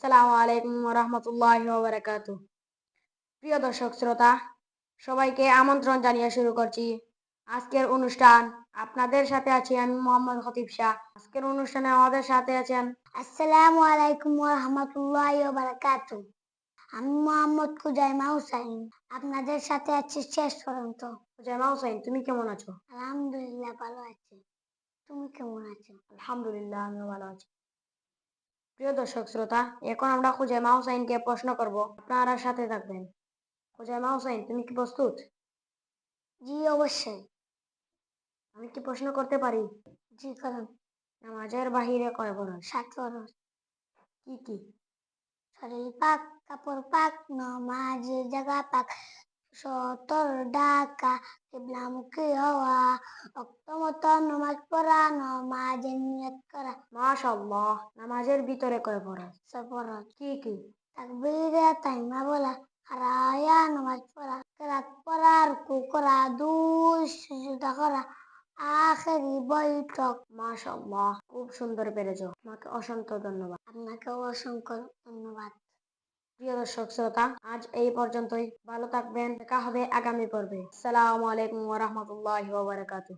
আসসালামু আলাইকুম রহমতুল্লাহ বারাকাত প্রিয় দর্শক শ্রোতা সবাইকে আমন্ত্রণ জানিয়ে শুরু করছি আজকের অনুষ্ঠান। আপনাদের সাথে আছি আমি মোহাম্মদ খতিব শাহ। আজকের অনুষ্ঠানে আমাদের সাথে আছেন আসসালামু আলাইকুম রহমতুল্লাহ বারাকাতু আমি মোহাম্মদ খুজাইমা হুসাইন। আপনাদের সাথে আছি শেষ পর্যন্ত। জামা হোসেন তুমি কেমন আছো? আলহামদুলিল্লাহ ভালো আছি। তুমি কেমন আছো? আলহামদুলিল্লাহ আমিও ভালো আছি। প্রিয় দর্শক শ্রোতা এখন আমরা খুজাইমা হোসেনকে প্রশ্ন করব। আপনারা সাথে থাকবেন। খুজাইমা হোসেন তুমি কি প্রস্তুত? জি অবশ্যই। আমি কি প্রশ্ন করতে পারি? জি করুন। নামাজের বাহিরে কয় বরণ? সাত ফরজ কি কি? শরীর পাক কাপড় পাক নমাজ জাগা পাক। সতর ডাকা কিবলামুখী হওয়া অক্তমত নমাজ পড়া নমাজ নিয়ত করা। মাশাআল্লাহ নামাজের ভিতরে কয় ফরজ সফরজ কি কি তাকবীরে তাইমা বলা হারায়া নামাজ পড়া। কেরাত পড়া রুকু করা দুই সুজুদা করা। আখেরি বৈঠক মাশাআল্লাহ খুব সুন্দর পেরেছ। তোমাকে অসংখ্য ধন্যবাদ। আপনাকে অসংখ্য ধন্যবাদ। প্রিয় দর্শক, শ্রোতা, আজ এই পর্যন্তই। ভালো থাকবেন। দেখা হবে আগামী পর্বে। সালামু আলাইকুম ওয়া রাহমাতুল্লাহি ওয়া বারাকাতুহু।